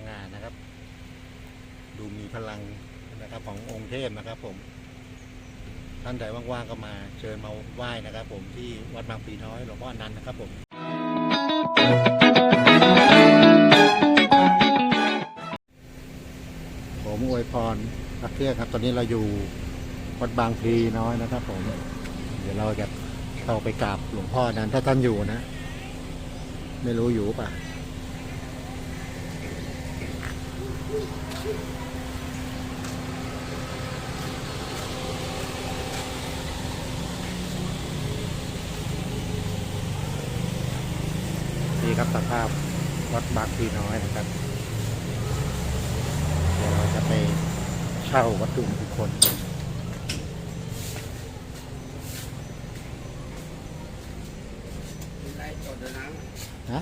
งงานนะครับ ดูมีพลังนะครับขององค์เทพนะครับ ผม ท่านใดว่างๆก็มาเชิญมาไหว้นะครับ ผมที่วัดบางปีน้อยหลวงพ่ออนันต์นะครับ ผมผมอวยพรนักเที่ยวครับ ตอนนี้เราอยู่วัดบางพลีน้อยนะครับ ผม เดี๋ยวเราจะเข้าไปกราบหลวงพ่อนั้นถ้าท่านอยู่นะ ไม่รู้อยู่ป่ะ นี่ครับสภาพวัดบางพลีน้อยนะครับ เดี๋ยวเราจะไปเช่าวัตถุมงคลไล่จดเลยนะ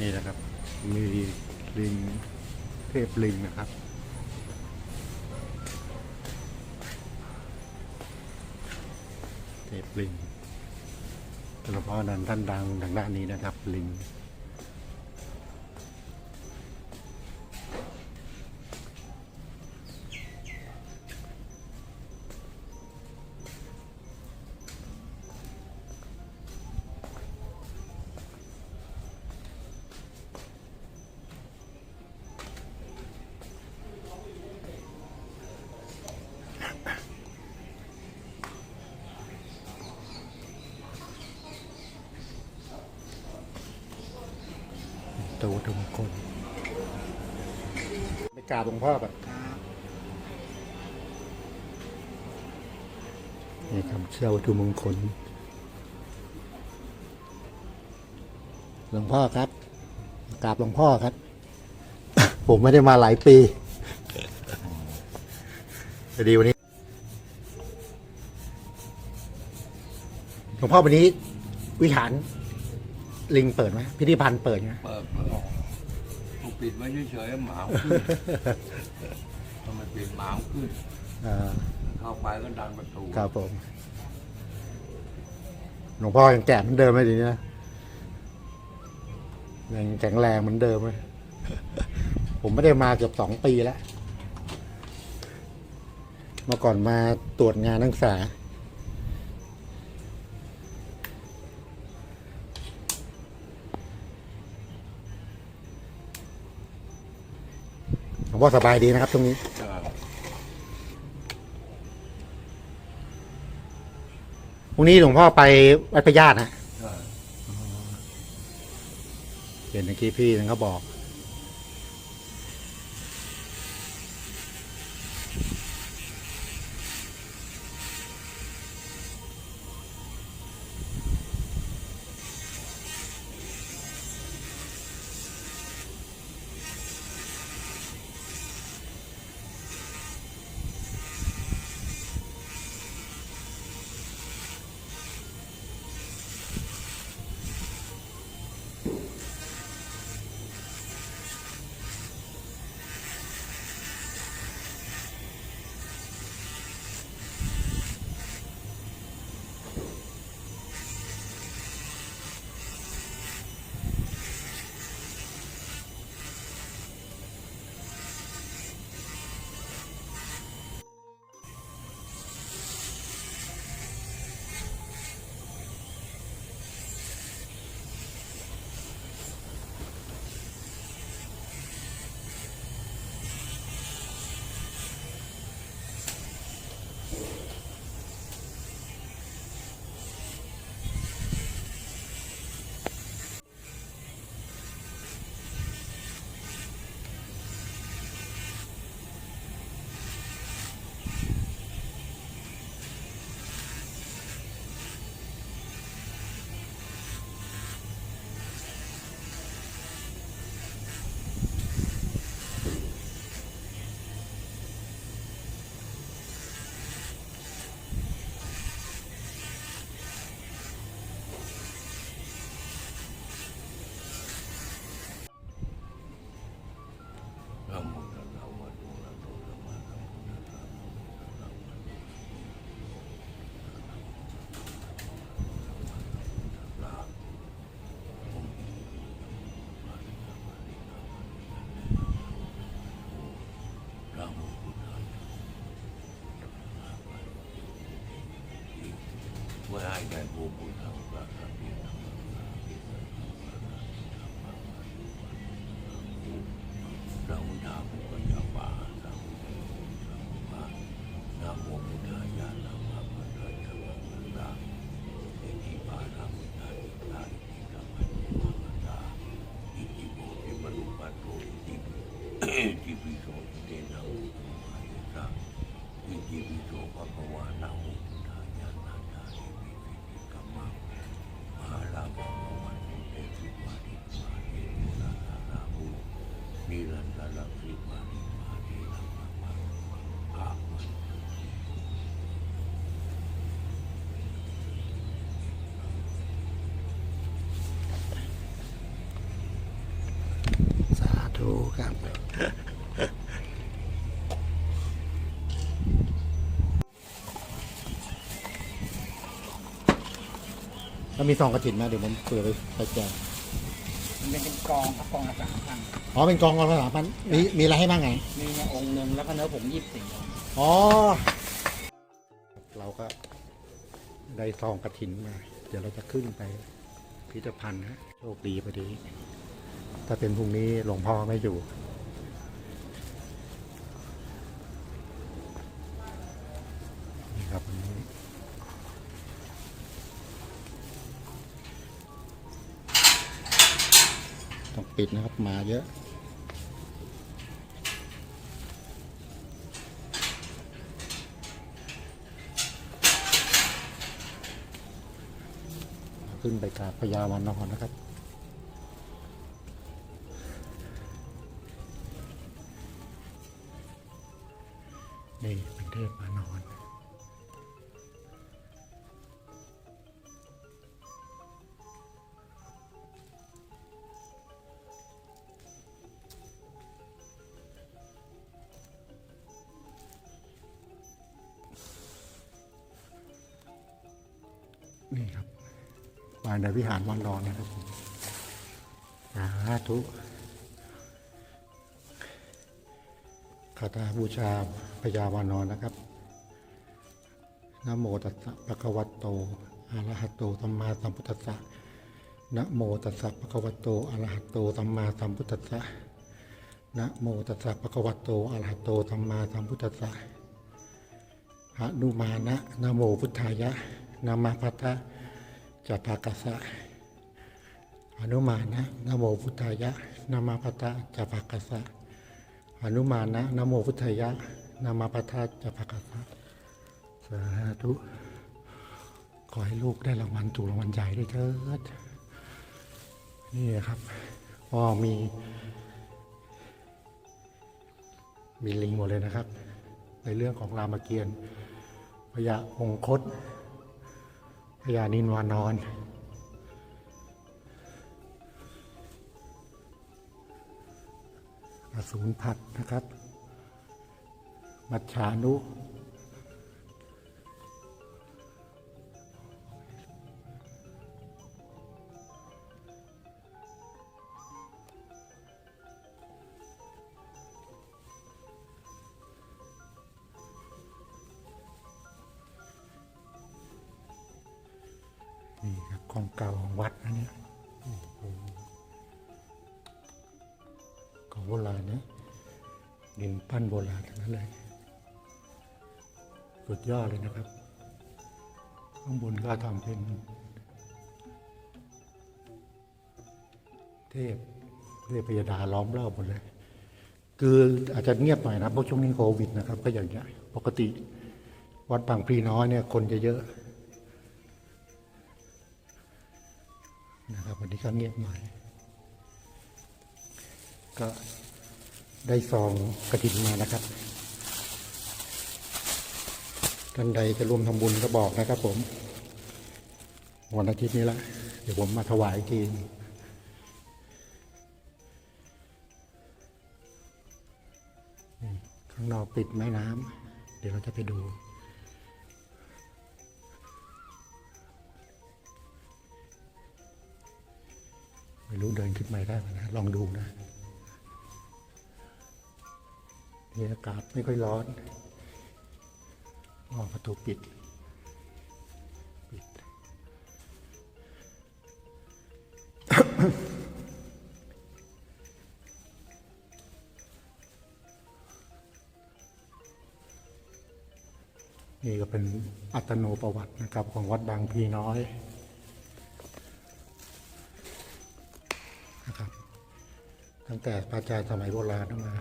นี่นะครับ มีลิงเทพลิงนะครับ เทพลิงหลวงพ่อนั้นท่านดังทางด้านนี้นะครับลิง ตัววัตถุมงคลไปกราบหลวงพ่อก่อนครับนี่ครับเชื่อวัตถุมงคล หลวงพ่อครับกราบหลวงพ่อครับ ผมไม่ได้มาหลายปีพอดีวันนี้หลวงพ่อวันนี้วิหาร ลิงเปิดไหมพิธีพันธ์เปิดไหมเปิดเปิดถูกปิดไว้เฉยๆหมาขึ้นทำไมปิดหมาขึ้นอ่าเข้าไปก็ดันประตูครับผมหลวงพ่อยังแก่เหมือนเดิมไหมทีนี้นะยังแข็งแรงเหมือนเดิมไหมผมไม่ได้มาเกือบสองปีแล้วเมื่อก่อนมาตรวจงานนักศึกษา วงพ่อสบายดีนะครับ ตรงนี้เออพรุ่งนี้หลวงพ่อไปวัดพระญาตินะเออเห็นเมื่อกี้พี่นั่นเขาบอก ใสิมานิมานิรัมมามาอามันสาธุครับแล้วมีซองกระถินไหมเดี๋ยวผมเผื่อไปไปแจก มันเป็นกองครับกองละสามพันอ๋อเป็นกองกองละสามพันมีมีอะไรให้บ้างไง มีองค์หนึ่งแล้วก็เนื้อผมยี่สิบสี่อ๋อ เราก็ได้ซองกระถินมา เดี๋ยวเราจะขึ้นไปพิพิธภัณฑ์นะโชคดีพอดี ถ้าเป็นพรุ่งนี้หลวงพ่อไม่อยู่ นี่ครับวันนี้ต้อง ปิดนะครับมาเยอะขึ้นไปกราบพญาวันอนนะครับ นี่ครับภาในวิหารวังนอนนะครับผมสาธุคาถาบูชาพญาวานอนนะครับนะโมตัสสะภะคะวะโตอะระหะโตสัมมาสัมพุทธัสสะนะโมตัสสะภะคะวะโตอะระหะโตสัมมาสัมพุทธัสสะนะโมตัสสะภะคะวะโตอะระหะโตสัมมาสัมพุทธัสสะหนุมานะนะโมพุทธายะ นามาพัทธะจัปากสะอนุมานะนะโมพุทธายะนามาปตะจัปากสะอนุมานะนะโมพุทธายะนามาปตะจัปากสะสาธุขอให้ลูกได้รางวัลถูกรางวัลใหญ่ด้วยเถิดนี่ครับอ๋อมี มีลิงหมดเลยนะครับ ในเรื่องของรามเกียรติ์พญาองคต พญานินวานอนอสูรผัดนะครับ มัจฉานุ นี่ครับของเก่าของวัดนะเนี่ยโอ้โหของโบราณนะดินปั้นโบราณทั้งนั้นเลยสุดยอดเลยนะครับ ข้างบนก็ทำเป็น เทพเทพพยดาล้อมรอบหมดเลย คืออาจจะเงียบหน่อยนะเพราะช่วงนี้โควิดนะครับ ก็อย่างเงี้ยปกติ วัดบางพลีน้อยเนี่ยคนจะเยอะ นะครับวันนี้ก็เงียบหน่อยก็ได้ซองกระถินมานะครับท่านใดจะร่วมทำบุญก็บอกนะครับ ผม วันอาทิตย์นี้ละเดี๋ยวผมมาถวายกทีนี่ข้างนอกปิดแม่น้ำเดี๋ยวเราจะไปดู ไม่รู้เดินขึ้นไปได้ไหมนะลองดูนะนี่อากาศไม่ค่อยร้อนอ๋อประตูปิดปิด นี่ก็เป็นอัตโนประวัตินะครับของวัดบางพีน้อย ตั้งแต่พระอาจารย์สมัยโบราณมา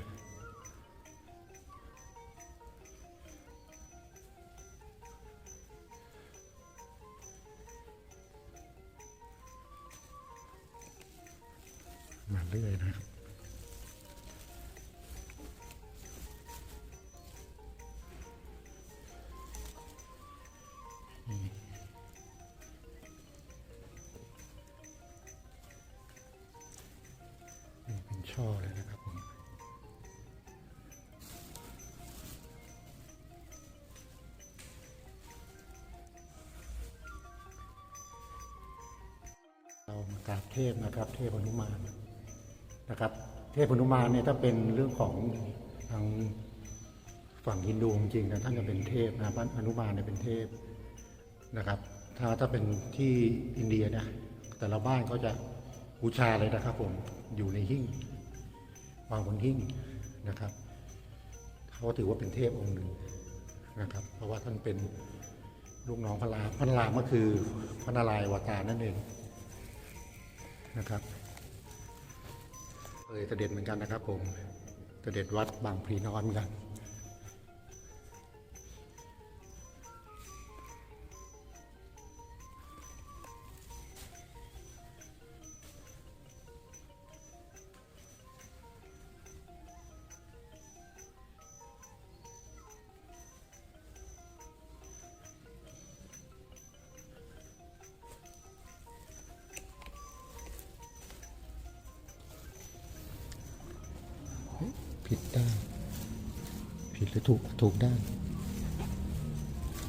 มาเรื่อยนะครับ กราบเทพนะครับ เทพอนุมานนะครับ เทพอนุมานเนี่ยถ้าเป็นเรื่องของทางฝั่งฮินดูจริงๆนะท่านจะเป็นเทพนะพระอนุมานเนี่ยเป็นเทพนะครับ ถ้าถ้าเป็นที่อินเดียเนี่ยแต่ละบ้านเขาจะบูชาเลยนะครับผมอยู่ในหิ้งวางบนหิ้งนะครับเขาถือว่าเป็นเทพองค์หนึ่งนะครับ เพราะว่าท่านเป็นลูกน้องพระรามพระรามก็คือพระนารายณ์อวตารนั่นเอง นะครับเคยเสด็จเหมือนกันนะครับผมเสด็จวัดบางพลีน้อนเหมือนกัน หรือถูกถูกด้าน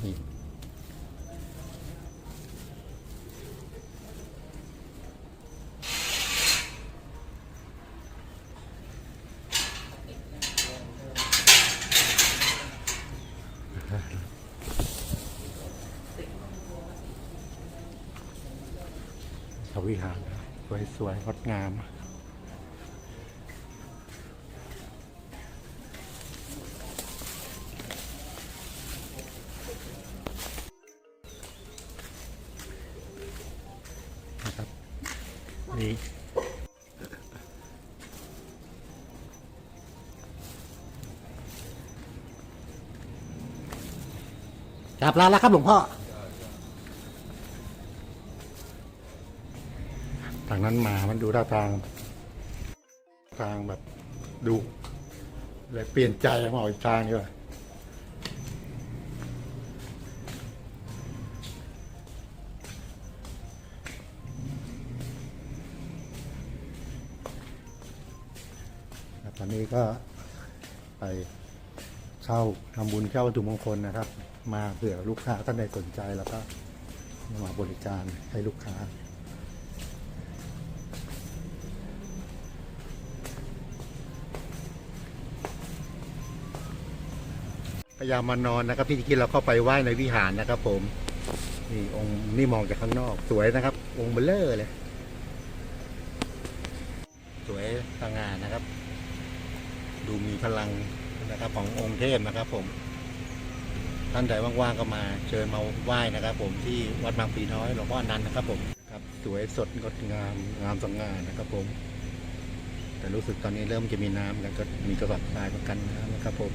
นี่วิหารสวยๆงดงาม กลับลาแล้วครับหลวงพ่อทางนั้นมามันดูท่าทางทางแบบดูเลยเปลี่ยนใจมาออกอีกทางดีกว่าตอนนี้ก็ไป เข้าทำบุญเข้าวัตถุมงคลนะครับ มาเผื่อลูกค้าท่านใดสนใจแล้วก็มาบริการให้ลูกค้า พยายามมานอนนะครับที่จริงๆเราเข้าไปไหว้ในวิหารนะครับ ผมนี่องค์นี่มองจากข้างนอกสวยนะครับ องค์เบลเลอร์เลย สวยสง่านะครับ ดูมีพลัง นะครับ ขององค์เทพนะครับ ผม ท่านใดว่างๆก็มาเชิญมาไหว้นะครับ ผมที่วัดบางปีน้อยหลวงพ่ออนันต์นะครับ ผมครับสวยสดงดงามงามสง่านะครับ ผม แต่รู้สึกตอนนี้เริ่มจะมีน้ำแล้วก็มีกระสอบทรายประกันน้ำนะครับ ผม